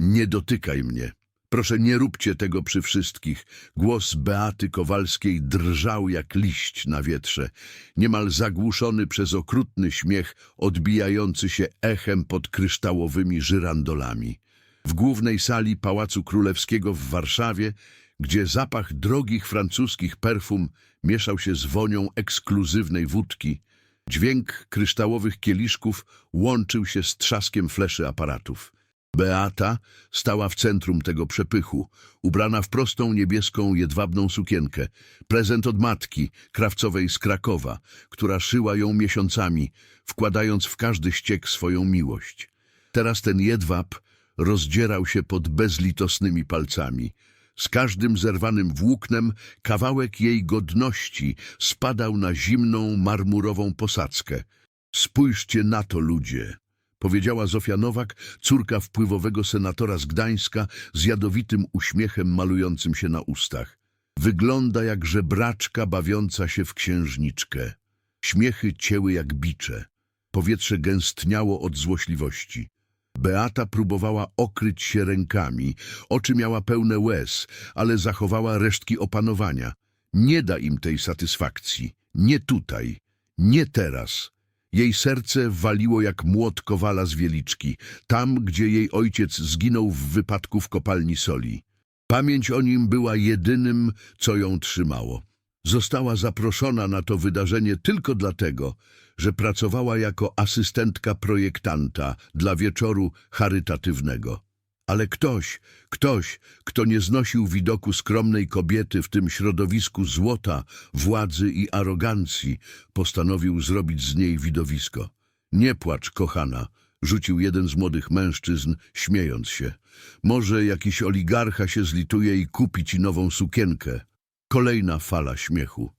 Nie dotykaj mnie. Proszę, nie róbcie tego przy wszystkich. Głos Beaty Kowalskiej drżał jak liść na wietrze, niemal zagłuszony przez okrutny śmiech odbijający się echem pod kryształowymi żyrandolami. W głównej sali Pałacu Królewskiego w Warszawie, gdzie zapach drogich francuskich perfum mieszał się z wonią ekskluzywnej wódki, dźwięk kryształowych kieliszków łączył się z trzaskiem fleszy aparatów. Beata stała w centrum tego przepychu, ubrana w prostą niebieską jedwabną sukienkę, prezent od matki, krawcowej z Krakowa, która szyła ją miesiącami, wkładając w każdy ściek swoją miłość. Teraz ten jedwab rozdzierał się pod bezlitosnymi palcami. Z każdym zerwanym włóknem kawałek jej godności spadał na zimną, marmurową posadzkę. Spójrzcie na to, ludzie! Powiedziała Zofia Nowak, córka wpływowego senatora z Gdańska, z jadowitym uśmiechem malującym się na ustach. Wygląda jak żebraczka bawiąca się w księżniczkę. Śmiechy cięły jak bicze. Powietrze gęstniało od złośliwości. Beata próbowała okryć się rękami, oczy miała pełne łez, ale zachowała resztki opanowania. Nie da im tej satysfakcji. Nie tutaj. Nie teraz. Jej serce waliło jak młot kowala z wieliczki, tam, gdzie jej ojciec zginął w wypadku w kopalni soli. Pamięć o nim była jedynym, co ją trzymało. Została zaproszona na to wydarzenie tylko dlatego, że pracowała jako asystentka projektanta dla wieczoru charytatywnego. Ale ktoś, ktoś, kto nie znosił widoku skromnej kobiety w tym środowisku złota, władzy i arogancji, postanowił zrobić z niej widowisko. Nie płacz, kochana, rzucił jeden z młodych mężczyzn, śmiejąc się. Może jakiś oligarcha się zlituje i kupi ci nową sukienkę. Kolejna fala śmiechu.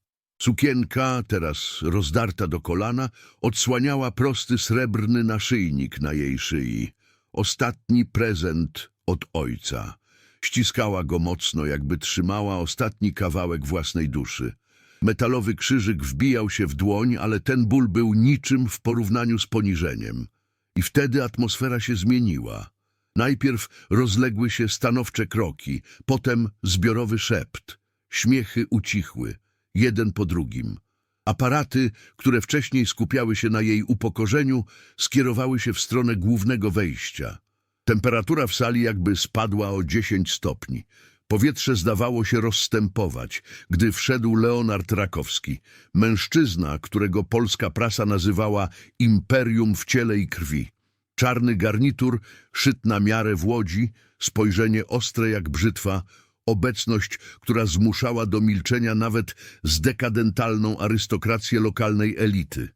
Sukienka, teraz rozdarta do kolana, odsłaniała prosty srebrny naszyjnik na jej szyi. Ostatni prezent od ojca. Ściskała go mocno, jakby trzymała ostatni kawałek własnej duszy. Metalowy krzyżyk wbijał się w dłoń, ale ten ból był niczym w porównaniu z poniżeniem. I wtedy atmosfera się zmieniła. Najpierw rozległy się stanowcze kroki, potem zbiorowy szept. Śmiechy ucichły, jeden po drugim. Aparaty, które wcześniej skupiały się na jej upokorzeniu, skierowały się w stronę głównego wejścia. Temperatura w sali jakby spadła o 10 stopni. Powietrze zdawało się rozstępować, gdy wszedł Leonard Rakowski, mężczyzna, którego polska prasa nazywała imperium w ciele i krwi. Czarny garnitur, szyt na miarę w łodzi, spojrzenie ostre jak brzytwa, obecność, która zmuszała do milczenia nawet zdekadentalną arystokrację lokalnej elity.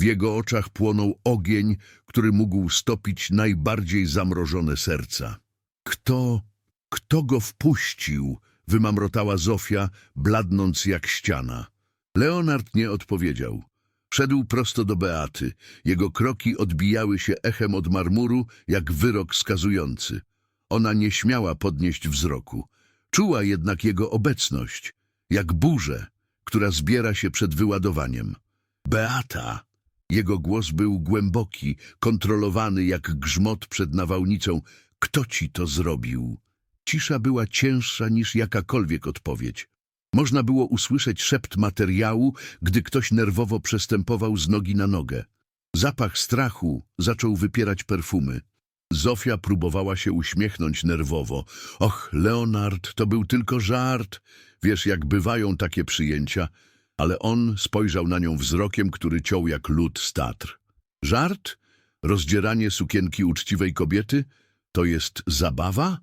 W jego oczach płonął ogień, który mógł stopić najbardziej zamrożone serca. Kto, kto go wpuścił? wymamrotała Zofia, bladnąc jak ściana. Leonard nie odpowiedział. Szedł prosto do Beaty. Jego kroki odbijały się echem od marmuru, jak wyrok skazujący. Ona nie śmiała podnieść wzroku. Czuła jednak jego obecność, jak burzę, która zbiera się przed wyładowaniem. Beata! Jego głos był głęboki, kontrolowany jak grzmot przed nawałnicą. Kto ci to zrobił? Cisza była cięższa niż jakakolwiek odpowiedź. Można było usłyszeć szept materiału, gdy ktoś nerwowo przestępował z nogi na nogę. Zapach strachu zaczął wypierać perfumy. Zofia próbowała się uśmiechnąć nerwowo. Och, Leonard, to był tylko żart. Wiesz, jak bywają takie przyjęcia. Ale on spojrzał na nią wzrokiem, który ciął jak lód z Tatr. Żart? Rozdzieranie sukienki uczciwej kobiety? To jest zabawa?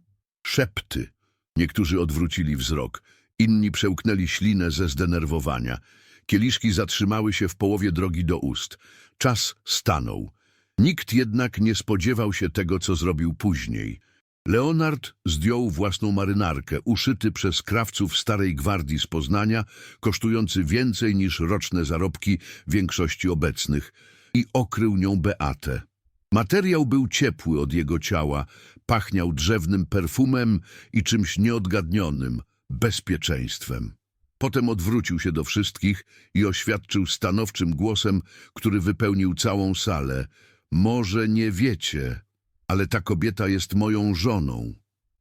Szepty. Niektórzy odwrócili wzrok. Inni przełknęli ślinę ze zdenerwowania. Kieliszki zatrzymały się w połowie drogi do ust. Czas stanął. Nikt jednak nie spodziewał się tego, co zrobił później. Leonard zdjął własną marynarkę, uszyty przez krawców Starej Gwardii z Poznania, kosztujący więcej niż roczne zarobki większości obecnych, i okrył nią Beatę. Materiał był ciepły od jego ciała, pachniał drzewnym perfumem i czymś nieodgadnionym, bezpieczeństwem. Potem odwrócił się do wszystkich i oświadczył stanowczym głosem, który wypełnił całą salę. Może nie wiecie, Ale ta kobieta jest moją żoną.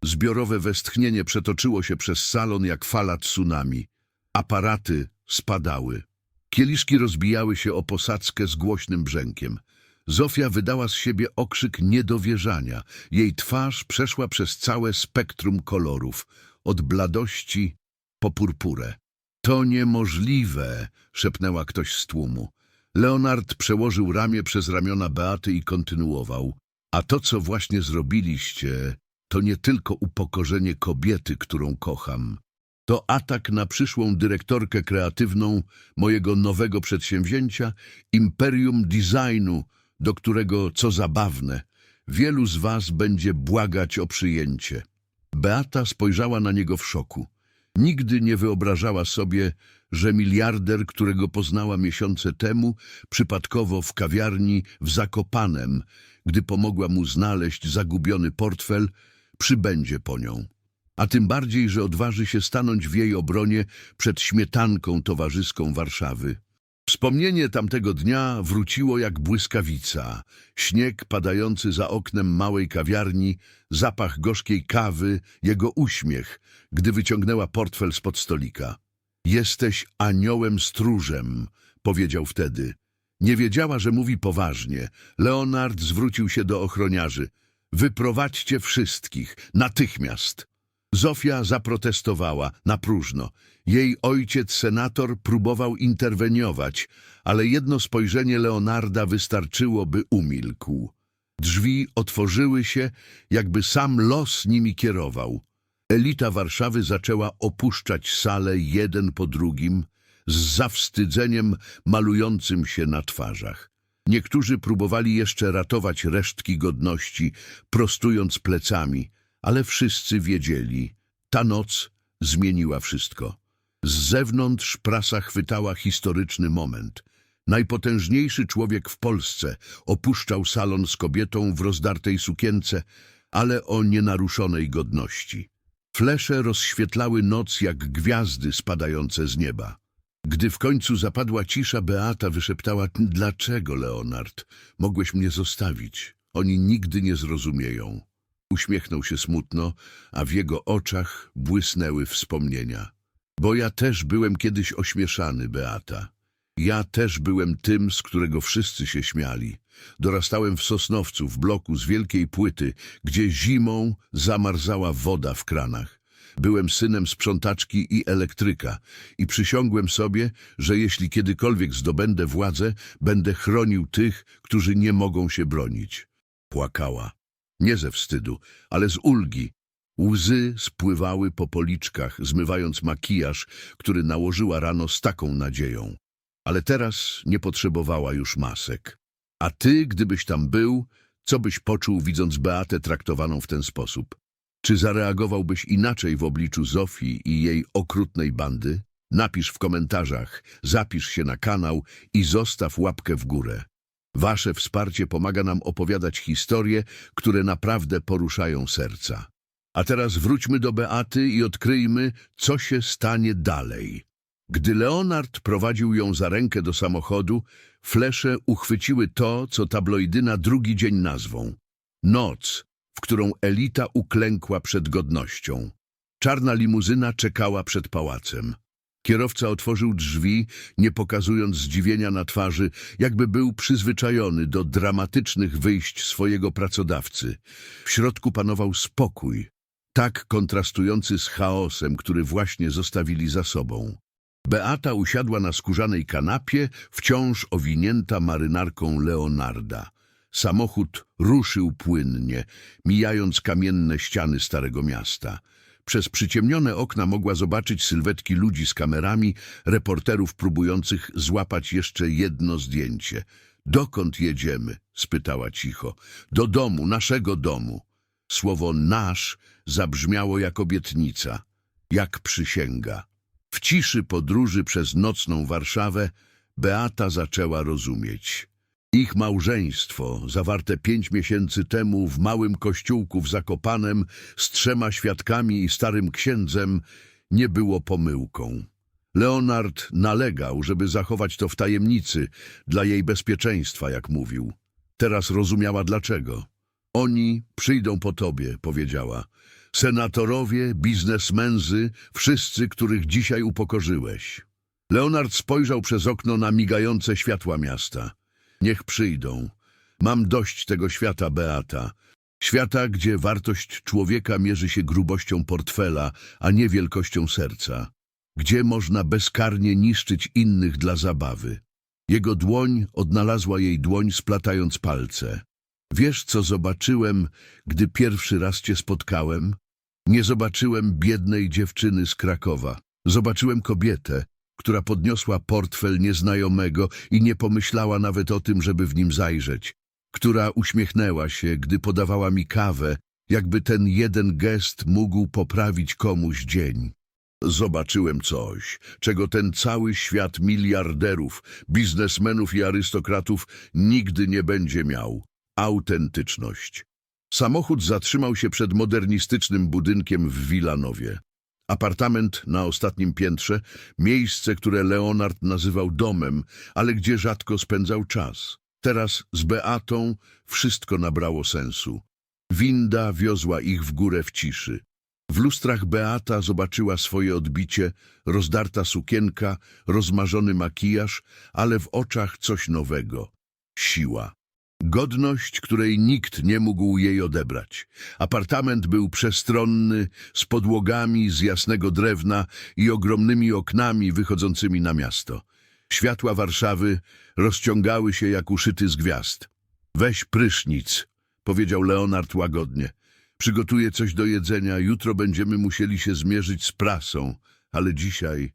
Zbiorowe westchnienie przetoczyło się przez salon jak fala tsunami. Aparaty spadały. Kieliszki rozbijały się o posadzkę z głośnym brzękiem. Zofia wydała z siebie okrzyk niedowierzania. Jej twarz przeszła przez całe spektrum kolorów, od bladości po purpurę. To niemożliwe, szepnęła ktoś z tłumu. Leonard przełożył ramię przez ramiona Beaty i kontynuował. A to, co właśnie zrobiliście, to nie tylko upokorzenie kobiety, którą kocham. To atak na przyszłą dyrektorkę kreatywną mojego nowego przedsięwzięcia, Imperium Designu, do którego, co zabawne, wielu z was będzie błagać o przyjęcie. Beata spojrzała na niego w szoku. Nigdy nie wyobrażała sobie, że miliarder, którego poznała miesiące temu, przypadkowo w kawiarni w Zakopanem, gdy pomogła mu znaleźć zagubiony portfel, przybędzie po nią. A tym bardziej, że odważy się stanąć w jej obronie przed śmietanką towarzyską Warszawy. Wspomnienie tamtego dnia wróciło jak błyskawica. Śnieg padający za oknem małej kawiarni, zapach gorzkiej kawy, jego uśmiech, gdy wyciągnęła portfel spod stolika. Jesteś aniołem stróżem, powiedział wtedy. Nie wiedziała, że mówi poważnie. Leonard zwrócił się do ochroniarzy. Wyprowadźcie wszystkich, natychmiast. Zofia zaprotestowała na próżno. Jej ojciec, senator, próbował interweniować, ale jedno spojrzenie Leonarda wystarczyło, by umilkł. Drzwi otworzyły się, jakby sam los nimi kierował. Elita Warszawy zaczęła opuszczać salę jeden po drugim, z zawstydzeniem malującym się na twarzach. Niektórzy próbowali jeszcze ratować resztki godności, prostując plecami, ale wszyscy wiedzieli, ta noc zmieniła wszystko. Z zewnątrz prasa chwytała historyczny moment. Najpotężniejszy człowiek w Polsce opuszczał salon z kobietą w rozdartej sukience, ale o nienaruszonej godności. Flesze rozświetlały noc jak gwiazdy spadające z nieba. Gdy w końcu zapadła cisza, Beata wyszeptała – Dlaczego, Leonard? Mogłeś mnie zostawić. Oni nigdy nie zrozumieją. Uśmiechnął się smutno, a w jego oczach błysnęły wspomnienia. Bo ja też byłem kiedyś ośmieszany, Beata. Ja też byłem tym, z którego wszyscy się śmiali. Dorastałem w Sosnowcu, w bloku z wielkiej płyty, gdzie zimą zamarzała woda w kranach. Byłem synem sprzątaczki i elektryka i przysiągłem sobie, że jeśli kiedykolwiek zdobędę władzę, będę chronił tych, którzy nie mogą się bronić. Płakała. Nie ze wstydu, ale z ulgi. Łzy spływały po policzkach, zmywając makijaż, który nałożyła rano z taką nadzieją. Ale teraz nie potrzebowała już masek. A ty, gdybyś tam był, co byś poczuł, widząc Beatę traktowaną w ten sposób? Czy zareagowałbyś inaczej w obliczu Zofii i jej okrutnej bandy? Napisz w komentarzach, zapisz się na kanał i zostaw łapkę w górę. Wasze wsparcie pomaga nam opowiadać historie, które naprawdę poruszają serca. A teraz wróćmy do Beaty i odkryjmy, co się stanie dalej. Gdy Leonard prowadził ją za rękę do samochodu, flesze uchwyciły to, co tabloidy na drugi dzień nazwą. Noc, w którą elita uklękła przed godnością. Czarna limuzyna czekała przed pałacem. Kierowca otworzył drzwi, nie pokazując zdziwienia na twarzy, jakby był przyzwyczajony do dramatycznych wyjść swojego pracodawcy. W środku panował spokój, tak kontrastujący z chaosem, który właśnie zostawili za sobą. Beata usiadła na skórzanej kanapie, wciąż owinięta marynarką Leonarda. Samochód ruszył płynnie, mijając kamienne ściany Starego Miasta. Przez przyciemnione okna mogła zobaczyć sylwetki ludzi z kamerami, reporterów próbujących złapać jeszcze jedno zdjęcie. Dokąd jedziemy? spytała cicho. Do domu, naszego domu. Słowo nasz zabrzmiało jak obietnica, jak przysięga. W ciszy podróży przez nocną Warszawę Beata zaczęła rozumieć. Ich małżeństwo, zawarte pięć miesięcy temu w małym kościółku w Zakopanem z trzema świadkami i starym księdzem, nie było pomyłką. Leonard nalegał, żeby zachować to w tajemnicy, dla jej bezpieczeństwa, jak mówił. Teraz rozumiała dlaczego. Oni przyjdą po tobie, powiedziała. Senatorowie, biznesmenzy, wszyscy, których dzisiaj upokorzyłeś. Leonard spojrzał przez okno na migające światła miasta. Niech przyjdą. Mam dość tego świata, Beata. Świata, gdzie wartość człowieka mierzy się grubością portfela, a nie wielkością serca. Gdzie można bezkarnie niszczyć innych dla zabawy. Jego dłoń odnalazła jej dłoń, splatając palce. Wiesz, co zobaczyłem, gdy pierwszy raz cię spotkałem? Nie zobaczyłem biednej dziewczyny z Krakowa. Zobaczyłem kobietę, która podniosła portfel nieznajomego i nie pomyślała nawet o tym, żeby w nim zajrzeć. Która uśmiechnęła się, gdy podawała mi kawę, jakby ten jeden gest mógł poprawić komuś dzień. Zobaczyłem coś, czego ten cały świat miliarderów, biznesmenów i arystokratów nigdy nie będzie miał. Autentyczność. Samochód zatrzymał się przed modernistycznym budynkiem w Wilanowie. Apartament na ostatnim piętrze, miejsce, które Leonard nazywał domem, ale gdzie rzadko spędzał czas. Teraz z Beatą wszystko nabrało sensu. Winda wiozła ich w górę w ciszy. W lustrach Beata zobaczyła swoje odbicie, rozdarta sukienka, rozmarzony makijaż, ale w oczach coś nowego. Siła. Godność, której nikt nie mógł jej odebrać. Apartament był przestronny, z podłogami z jasnego drewna i ogromnymi oknami wychodzącymi na miasto. Światła Warszawy rozciągały się jak uszyty z gwiazd. Weź prysznic, powiedział Leonard łagodnie. Przygotuję coś do jedzenia, jutro będziemy musieli się zmierzyć z prasą, ale dzisiaj,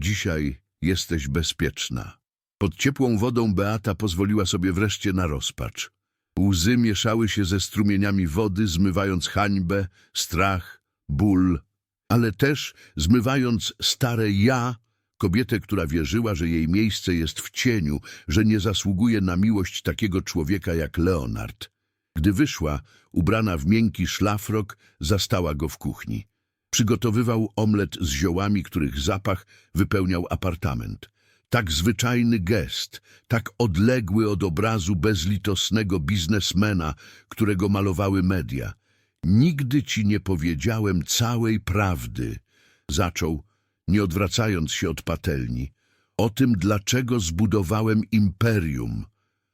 dzisiaj jesteś bezpieczna. Pod ciepłą wodą Beata pozwoliła sobie wreszcie na rozpacz. Łzy mieszały się ze strumieniami wody, zmywając hańbę, strach, ból, ale też zmywając stare ja, kobietę, która wierzyła, że jej miejsce jest w cieniu, że nie zasługuje na miłość takiego człowieka jak Leonard. Gdy wyszła, ubrana w miękki szlafrok, zastała go w kuchni. Przygotowywał omlet z ziołami, których zapach wypełniał apartament. Tak zwyczajny gest, tak odległy od obrazu bezlitosnego biznesmena, którego malowały media. Nigdy ci nie powiedziałem całej prawdy, zaczął, nie odwracając się od patelni. O tym, dlaczego zbudowałem imperium.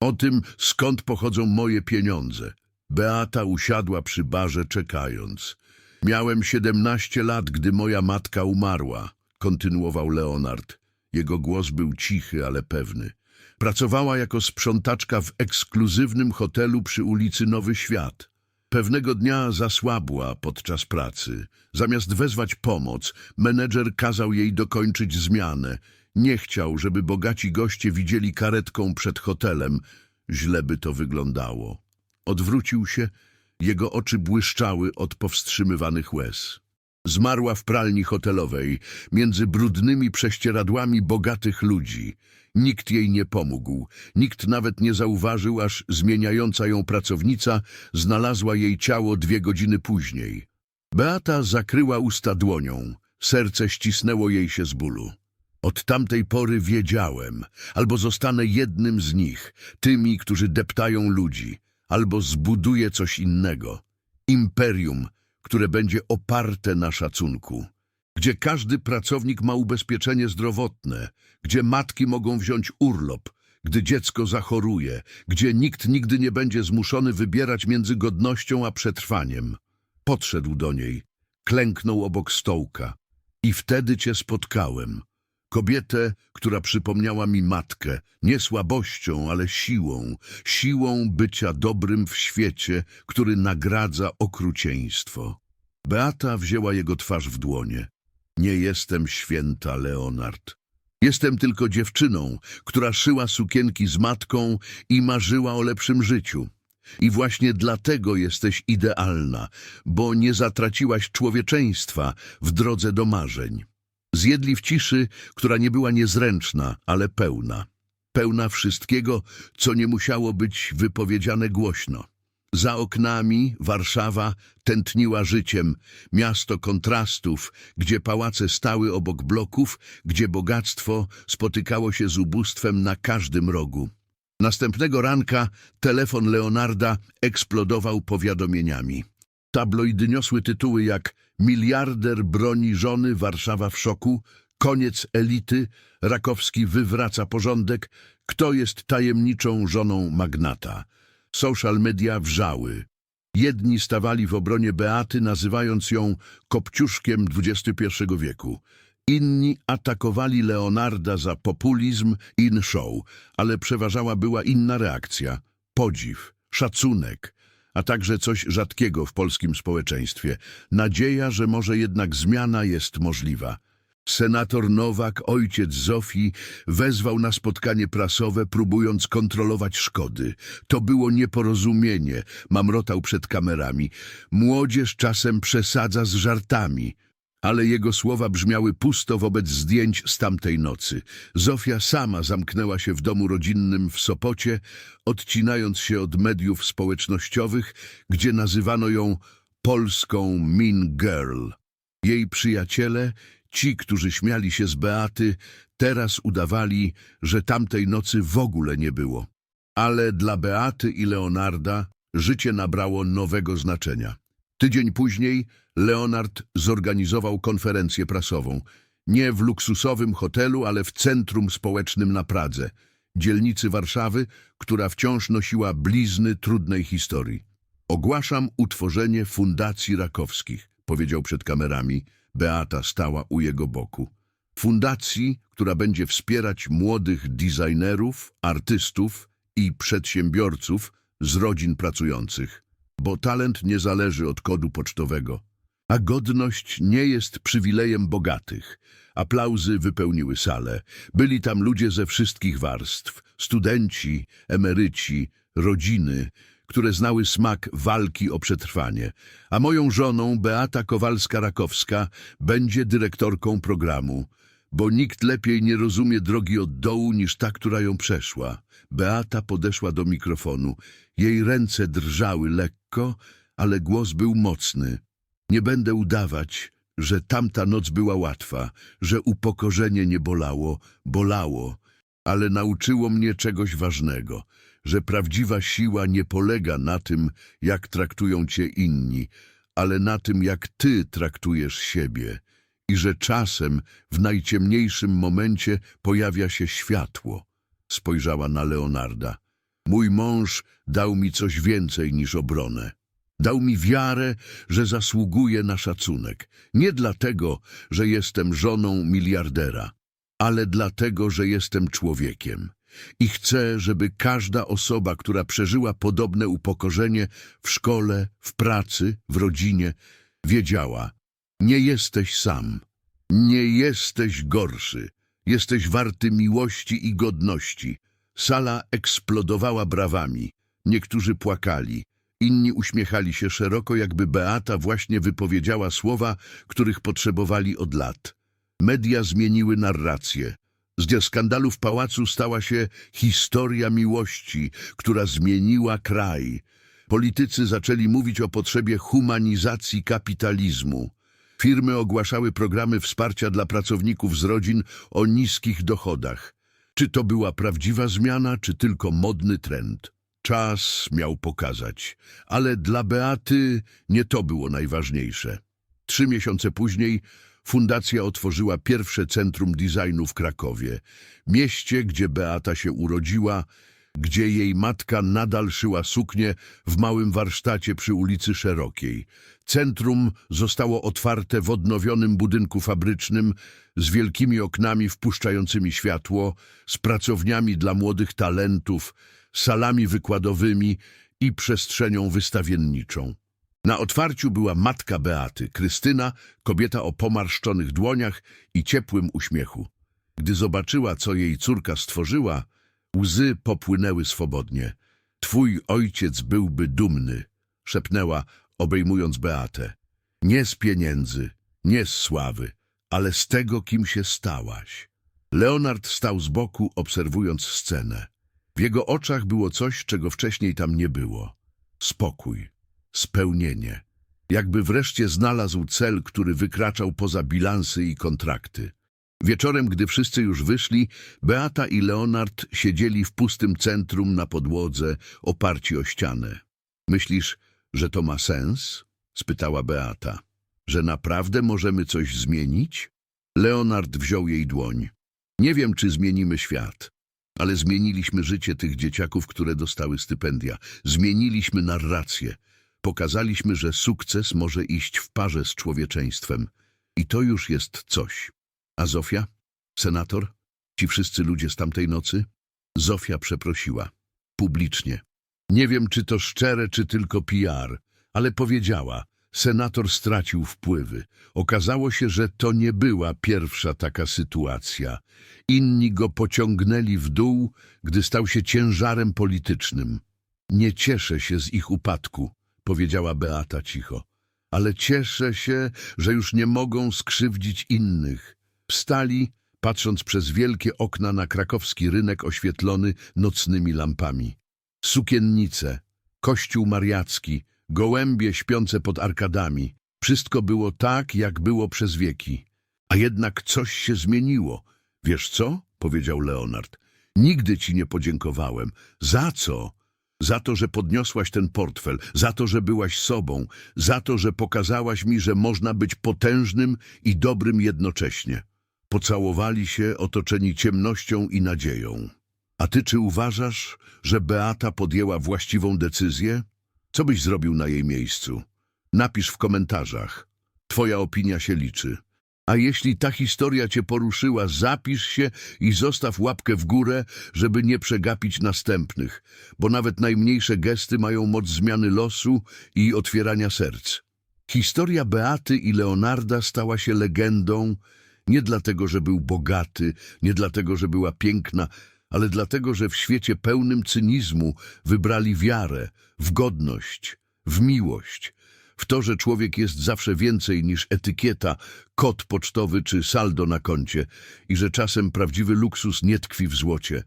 O tym, skąd pochodzą moje pieniądze. Beata usiadła przy barze, czekając. Miałem siedemnaście lat, gdy moja matka umarła, kontynuował Leonard. Jego głos był cichy, ale pewny. Pracowała jako sprzątaczka w ekskluzywnym hotelu przy ulicy Nowy Świat. Pewnego dnia zasłabła podczas pracy. Zamiast wezwać pomoc, menedżer kazał jej dokończyć zmianę. Nie chciał, żeby bogaci goście widzieli karetką przed hotelem. Źle by to wyglądało. Odwrócił się, jego oczy błyszczały od powstrzymywanych łez. Zmarła w pralni hotelowej, między brudnymi prześcieradłami bogatych ludzi. Nikt jej nie pomógł, nikt nawet nie zauważył, aż zmieniająca ją pracownica znalazła jej ciało dwie godziny później. Beata zakryła usta dłonią, serce ścisnęło jej się z bólu. Od tamtej pory wiedziałem, albo zostanę jednym z nich, tymi, którzy deptają ludzi, albo zbuduję coś innego. Imperium, które będzie oparte na szacunku, gdzie każdy pracownik ma ubezpieczenie zdrowotne, gdzie matki mogą wziąć urlop, gdy dziecko zachoruje, gdzie nikt nigdy nie będzie zmuszony wybierać między godnością a przetrwaniem. Podszedł do niej, klęknął obok stołka. I wtedy cię spotkałem. Kobietę, która przypomniała mi matkę, nie słabością, ale siłą, siłą bycia dobrym w świecie, który nagradza okrucieństwo. Beata wzięła jego twarz w dłonie. Nie jestem święta, Leonard. Jestem tylko dziewczyną, która szyła sukienki z matką i marzyła o lepszym życiu. I właśnie dlatego jesteś idealna, bo nie zatraciłaś człowieczeństwa w drodze do marzeń. Zjedli w ciszy, która nie była niezręczna, ale pełna. Pełna wszystkiego, co nie musiało być wypowiedziane głośno. Za oknami Warszawa tętniła życiem, miasto kontrastów, gdzie pałace stały obok bloków, gdzie bogactwo spotykało się z ubóstwem na każdym rogu. Następnego ranka telefon Leonarda eksplodował powiadomieniami. Tabloidy niosły tytuły jak Miliarder broni żony, Warszawa w szoku, Koniec elity, Rakowski wywraca porządek, Kto jest tajemniczą żoną magnata? Social media wrzały. Jedni stawali w obronie Beaty, nazywając ją kopciuszkiem XXI wieku. Inni atakowali Leonarda za populizm in show, ale przeważała była inna reakcja. Podziw, szacunek, a także coś rzadkiego w polskim społeczeństwie. Nadzieja, że może jednak zmiana jest możliwa. Senator Nowak, ojciec Zofii, wezwał na spotkanie prasowe, próbując kontrolować szkody. To było nieporozumienie, mamrotał przed kamerami. Młodzież czasem przesadza z żartami. Ale jego słowa brzmiały pusto wobec zdjęć z tamtej nocy. Zofia sama zamknęła się w domu rodzinnym w Sopocie, odcinając się od mediów społecznościowych, gdzie nazywano ją polską Mean Girl. Jej przyjaciele, ci, którzy śmiali się z Beaty, teraz udawali, że tamtej nocy w ogóle nie było. Ale dla Beaty i Leonarda życie nabrało nowego znaczenia. Tydzień później Leonard zorganizował konferencję prasową. Nie w luksusowym hotelu, ale w centrum społecznym na Pradze, dzielnicy Warszawy, która wciąż nosiła blizny trudnej historii. Ogłaszam utworzenie Fundacji Rakowskich, powiedział przed kamerami. Beata stała u jego boku. Fundacji, która będzie wspierać młodych designerów, artystów i przedsiębiorców z rodzin pracujących. Bo talent nie zależy od kodu pocztowego. A godność nie jest przywilejem bogatych. Aplauzy wypełniły salę. Byli tam ludzie ze wszystkich warstw. Studenci, emeryci, rodziny, które znały smak walki o przetrwanie. A moją żoną, Beata Kowalska-Rakowska, będzie dyrektorką programu. Bo nikt lepiej nie rozumie drogi od dołu niż ta, która ją przeszła. Beata podeszła do mikrofonu. Jej ręce drżały lekko, ale głos był mocny. Nie będę udawać, że tamta noc była łatwa, że upokorzenie nie bolało, bolało, ale nauczyło mnie czegoś ważnego, że prawdziwa siła nie polega na tym, jak traktują cię inni, ale na tym, jak ty traktujesz siebie i że czasem w najciemniejszym momencie pojawia się światło. Spojrzała na Leonarda. Mój mąż dał mi coś więcej niż obronę. Dał mi wiarę, że zasługuję na szacunek. Nie dlatego, że jestem żoną miliardera, ale dlatego, że jestem człowiekiem. I chcę, żeby każda osoba, która przeżyła podobne upokorzenie w szkole, w pracy, w rodzinie, wiedziała, nie jesteś sam, nie jesteś gorszy, jesteś warty miłości i godności. Sala eksplodowała brawami, niektórzy płakali, inni uśmiechali się szeroko, jakby Beata właśnie wypowiedziała słowa, których potrzebowali od lat. Media zmieniły narrację. Z skandalu w pałacu stała się historia miłości, która zmieniła kraj. Politycy zaczęli mówić o potrzebie humanizacji kapitalizmu. Firmy ogłaszały programy wsparcia dla pracowników z rodzin o niskich dochodach. Czy to była prawdziwa zmiana, czy tylko modny trend? Czas miał pokazać, ale dla Beaty nie to było najważniejsze. Trzy miesiące później fundacja otworzyła pierwsze centrum designu w Krakowie, mieście, gdzie Beata się urodziła, gdzie jej matka nadal szyła suknię w małym warsztacie przy ulicy Szerokiej. Centrum zostało otwarte w odnowionym budynku fabrycznym z wielkimi oknami wpuszczającymi światło, z pracowniami dla młodych talentów, salami wykładowymi i przestrzenią wystawienniczą. Na otwarciu była matka Beaty, Krystyna, kobieta o pomarszczonych dłoniach i ciepłym uśmiechu. Gdy zobaczyła, co jej córka stworzyła, łzy popłynęły swobodnie. Twój ojciec byłby dumny, szepnęła, obejmując Beatę. Nie z pieniędzy, nie z sławy, ale z tego, kim się stałaś. Leonard stał z boku, obserwując scenę. W jego oczach było coś, czego wcześniej tam nie było. Spokój, spełnienie. Jakby wreszcie znalazł cel, który wykraczał poza bilansy i kontrakty. Wieczorem, gdy wszyscy już wyszli, Beata i Leonard siedzieli w pustym centrum na podłodze, oparci o ścianę. Myślisz, że to ma sens? spytała Beata. Że naprawdę możemy coś zmienić? Leonard wziął jej dłoń. Nie wiem, czy zmienimy świat, ale zmieniliśmy życie tych dzieciaków, które dostały stypendia. Zmieniliśmy narrację. Pokazaliśmy, że sukces może iść w parze z człowieczeństwem. I to już jest coś. A Zofia? Senator? Ci wszyscy ludzie z tamtej nocy? Zofia przeprosiła. Publicznie. Nie wiem, czy to szczere, czy tylko PR, ale powiedziała, senator stracił wpływy. Okazało się, że to nie była pierwsza taka sytuacja. Inni go pociągnęli w dół, gdy stał się ciężarem politycznym. Nie cieszę się z ich upadku, powiedziała Beata cicho, ale cieszę się, że już nie mogą skrzywdzić innych. Wstali, patrząc przez wielkie okna na krakowski rynek oświetlony nocnymi lampami. Sukiennice, kościół mariacki, gołębie śpiące pod arkadami. Wszystko było tak, jak było przez wieki. A jednak coś się zmieniło. Wiesz co? powiedział Leonard. Nigdy ci nie podziękowałem. Za co? Za to, że podniosłaś ten portfel, za to, że byłaś sobą, za to, że pokazałaś mi, że można być potężnym i dobrym jednocześnie. Pocałowali się otoczeni ciemnością i nadzieją. A ty czy uważasz, że Beata podjęła właściwą decyzję? Co byś zrobił na jej miejscu? Napisz w komentarzach. Twoja opinia się liczy. A jeśli ta historia cię poruszyła, zapisz się i zostaw łapkę w górę, żeby nie przegapić następnych, bo nawet najmniejsze gesty mają moc zmiany losu i otwierania serc. Historia Beaty i Leonarda stała się legendą nie dlatego, że był bogaty, nie dlatego, że była piękna, ale dlatego, że w świecie pełnym cynizmu wybrali wiarę, w godność, w miłość, w to, że człowiek jest zawsze więcej niż etykieta, kod pocztowy czy saldo na koncie i że czasem prawdziwy luksus nie tkwi w złocie,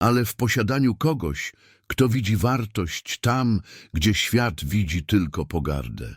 ale w posiadaniu kogoś, kto widzi wartość tam, gdzie świat widzi tylko pogardę.